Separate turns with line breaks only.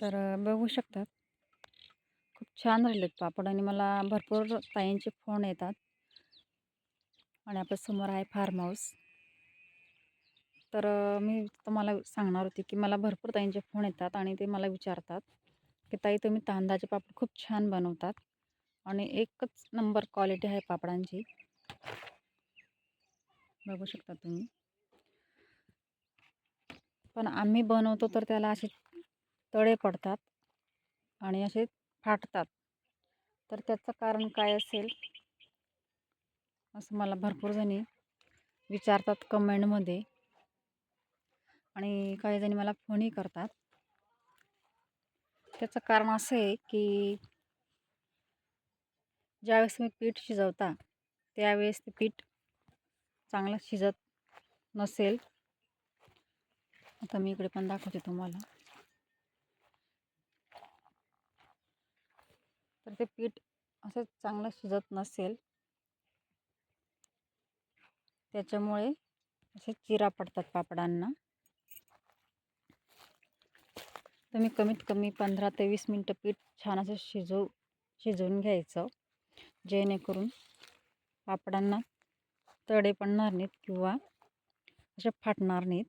तर बघू शकतात. खूप छान राहिलेत पापड आणि मला भरपूर ताईंचे फोन येतात. आणि आपल्यासमोर आहे फार्म हाऊस. तर मी तुम्हाला सांगणार होते, की मला भरपूर ताईंचे फोन येतात आणि ते मला विचारतात, की "ताई तुम्ही तांदळाचे पापड खूप छान बनवतात आणि एकच नंबर क्वालिटी आहे पापडांची." बघू शकता तुम्ही. पण आम्ही बनवतो तर त्याला असे तळे पडतात आणि असे फाटतात. तर त्याचं कारण काय असेल? असं मला भरपूर जणी विचारतात कमेंटमध्ये. आणि काही जणी मला फोनही करतात. त्याचं कारण असं आहे, की ज्यावेळेस तुम्ही पीठ शिजवता, त्यावेळेस ते पीठ चांगलं शिजत नसेल आता मी इकडे पण दाखवते तुम्हाला. तर ते पीठ असं चांगलं शिजत नसेल त्याच्यामुळे असे चिरा पडतात पापडांना. तुम्ही कमीत कमी 15 ते वीस मिनटं पीठ छान असं शिजव शिजवून घ्यायचं. जेणेकरून पापडांना तडे पडणार नाहीत किंवा असे फाटणार नाहीत.